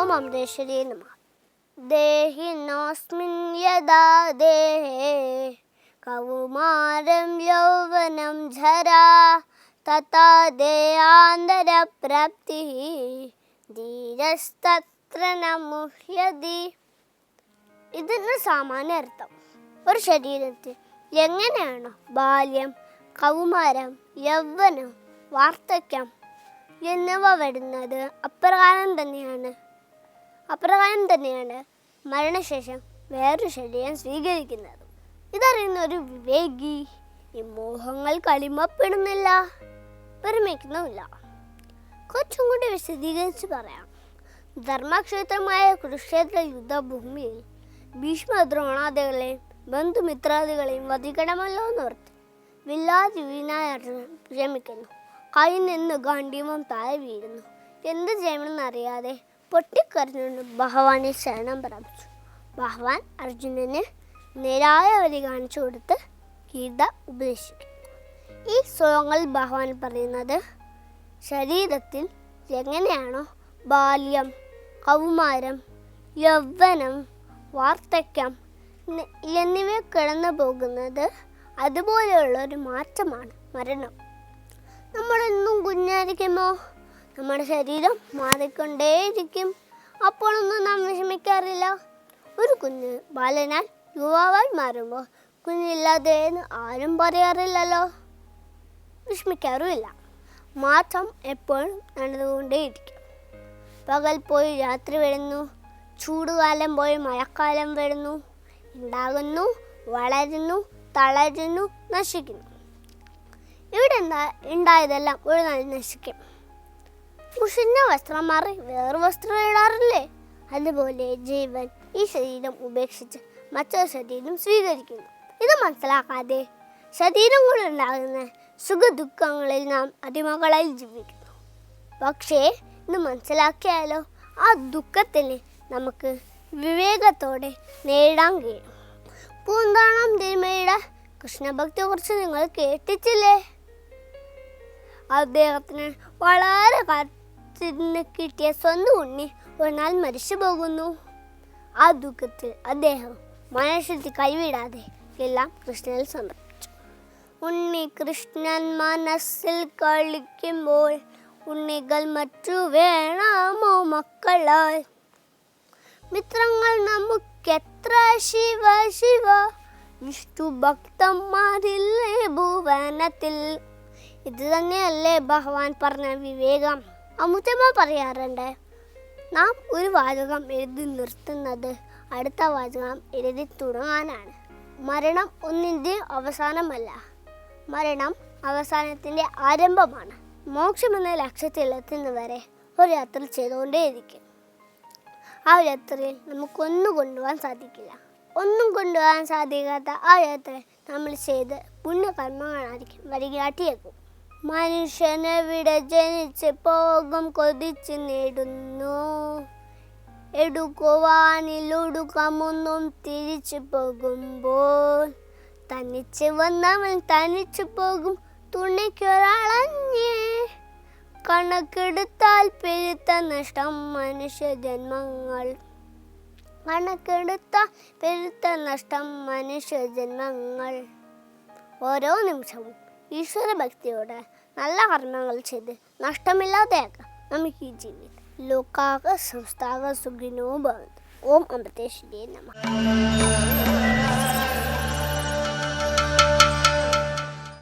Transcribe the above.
ഓം അമൃതേശ്വരി നമ ദേഹിനോസ്മിൻ യദാ ദേഹേ കൗമാരം യൗവനം ഝരാ തഥാ ദേയാന്തരപ്രാപ്തി ധീരസ്തത്ര നമുഹ്യതി ഇതിന് സാമാന്യ അർത്ഥം. ഒരു ശരീരത്തിൽ എങ്ങനെയാണോ ബാല്യം കൗമാരം യൗവനം വാർദ്ധക്യം എന്നിവ വരുന്നത്? അപ്രകാരം തന്നെയാണ് അപ്രകാരം തന്നെയാണ് മരണശേഷം വേറൊരു ശരീരം സ്വീകരിക്കുന്നത്. ഇതറിയുന്ന ഒരു വിവേകി ഈ മോഹങ്ങൾ കളിമപ്പെടുന്നില്ല വിരമിക്കുന്നുമില്ല കുറച്ചും കൂടി വിശദീകരിച്ച് പറയാം. ധർമ്മക്ഷേത്രമായ കുരുക്ഷേത്ര യുദ്ധഭൂമിയിൽ ഭീഷ്മ ദ്രോണാദികളെയും ബന്ധുമിത്രാദികളെയും വധിക്കണമല്ലോ എന്നോർത്ത് വില്ലാതി വീണായർജുനൻ വിരമിക്കുന്നു. കയ്യിൽ നിന്ന് ഗാന്ഡീമം താഴെ വീഴുന്നു. എന്ത് ചെയ്യണമെന്നറിയാതെ പൊട്ടിക്കരഞ്ഞുകൊണ്ട് ഭഗവാനെ ശരണം പ്രാപിച്ചു. ഭഗവാൻ അർജുനന് നേരായ വഴി കാണിച്ചു കൊടുത്ത് ഗീത ഉപദേശിക്കും ഈ ശ്ലോകങ്ങൾ ഭഗവാൻ പറയുന്നത് ശരീരത്തിൽ എങ്ങനെയാണോ ബാല്യം കൗമാരം യൗവനം വാർദ്ധക്യം എന്നിവ കിടന്നു പോകുന്നത് അതുപോലെയുള്ള ഒരു മാറ്റമാണ് മരണം. നമ്മളെന്നും കുഞ്ഞായിരിക്കുമോ? നമ്മുടെ ശരീരം മാറിക്കൊണ്ടേയിരിക്കും. അപ്പോഴൊന്നും നാം വിഷമിക്കാറില്ല. ഒരു കുഞ്ഞ് ബാലനാൽ യുവാവായി മാറുമ്പോൾ കുഞ്ഞില്ലാതെ എന്ന് ആരും പറയാറില്ലല്ലോ. വിഷമിക്കാറുമില്ല. മാറ്റം എപ്പോഴും നടന്നുകൊണ്ടേയിരിക്കും. പകൽ പോയി രാത്രി വരുന്നു. ചൂടുകാലം പോയി മഴക്കാലം വരുന്നു. ഉണ്ടാകുന്നു വളരുന്നു തളരുന്നു നശിക്കുന്നു. ഇവിടെ ഉണ്ടായതെല്ലാം ഒരു നാൾ നശിക്കും. മുഷിഞ്ഞ വസ്ത്രം മാറി വേറെ വസ്ത്രം ഇടാറില്ലേ? അതുപോലെ ജീവൻ ഈ ശരീരം ഉപേക്ഷിച്ച് മറ്റൊരു ശരീരം സ്വീകരിക്കുന്നു. ഇത് മനസ്സിലാക്കാതെ ശരീരം കൊണ്ടുണ്ടാകുന്ന സുഖദുഃഖങ്ങളിൽ നാം അടിമകളായി ജീവിക്കുന്നു. പക്ഷേ ഇത് മനസ്സിലാക്കിയാലോ? ആ ദുഃഖത്തിന് നമുക്ക് വിവേകത്തോടെ നേരിടാൻ കഴിയും. പൂന്താണം തിരുമയുടെ കൃഷ്ണഭക്തിയെക്കുറിച്ച് നിങ്ങൾ കേട്ടിട്ടില്ലേ? അദ്ദേഹത്തിന് വളരെ കാത്തിരുന്ന് കിട്ടിയ സ്വന്തം ഉണ്ണി ഒരു നാൾ മരിച്ചു പോകുന്നു ആ ദുഃഖത്തിൽ അദ്ദേഹം മനുഷ്യത്തിൽ കൈവിടാതെ എല്ലാം കൃഷ്ണനിൽ സമർപ്പിച്ചു. ഉണ്ണി കൃഷ്ണൻ മനസ്സിൽ കളിക്കുമ്പോൾ ഉണ്ണികൾ മറ്റു വേണമോ മക്കളാൽ മിത്രങ്ങൾ നമുക്കെത്ര ശിവ ശിവ? വിഷ്ണു ഭക്തന്മാരില്ലേ ഭുവനത്തിൽ? ഇത് തന്നെയല്ലേ ഭഗവാൻ പറഞ്ഞ വിവേകം. അമുത്തമ്മ പറയാറുണ്ട് നാം ഒരു വാചകം എഴുതി നിർത്തുന്നത് അടുത്ത വാചകം എഴുതി തുടങ്ങാനാണ്. മരണം ഒന്നിന്റെ അവസാനമല്ല മരണം അവസാനത്തിന്റെ ആരംഭമാണ്. മോക്ഷമെന്ന ലക്ഷ്യത്തിലെത്തുന്നവരെ ഒരു യാത്ര ചെയ്തുകൊണ്ടേയിരിക്കും. ആ യാത്രയിൽ നമുക്കൊന്നും കൊണ്ടുപോകാൻ സാധിക്കില്ല. ഒന്നും കൊണ്ടുപോകാൻ സാധിക്കാത്ത ആ യാത്ര നമ്മൾ ചെയ്ത് പുണ്യകർമ്മങ്ങളായിരിക്കും വഴികാട്ടിയേക്കും. മനുഷ്യനെവിടെ ജനിച്ച് പോകും കൊതിച്ച് നേടുന്നു. എടുക്കുവാനിലൊടുക്കമൊന്നും തിരിച്ചു പോകുമ്പോൾ തനിച്ച് വന്നവൻ തനിച്ചു പോകും. തുണയ്ക്കൊരാളഞ്ഞേ കണക്കെടുത്താൽ പെരുത്ത നഷ്ടം മനുഷ്യജന്മങ്ങൾ കണക്കെടുത്താൽ പെരുത്ത നഷ്ടം മനുഷ്യജന്മങ്ങൾ ഓരോ നിമിഷവും ഈശ്വര ഭക്തിയോടെ നല്ല കർമ്മങ്ങൾ ചെയ്ത് നഷ്ടമില്ലാതെയാക്കാം നമുക്ക് ഈ ജീവിതം. ലോകാക സംസ്ഥാക സുഖിനോ ഭവന്തു. ഓം അമൃതേശ്വരിയെ നമ.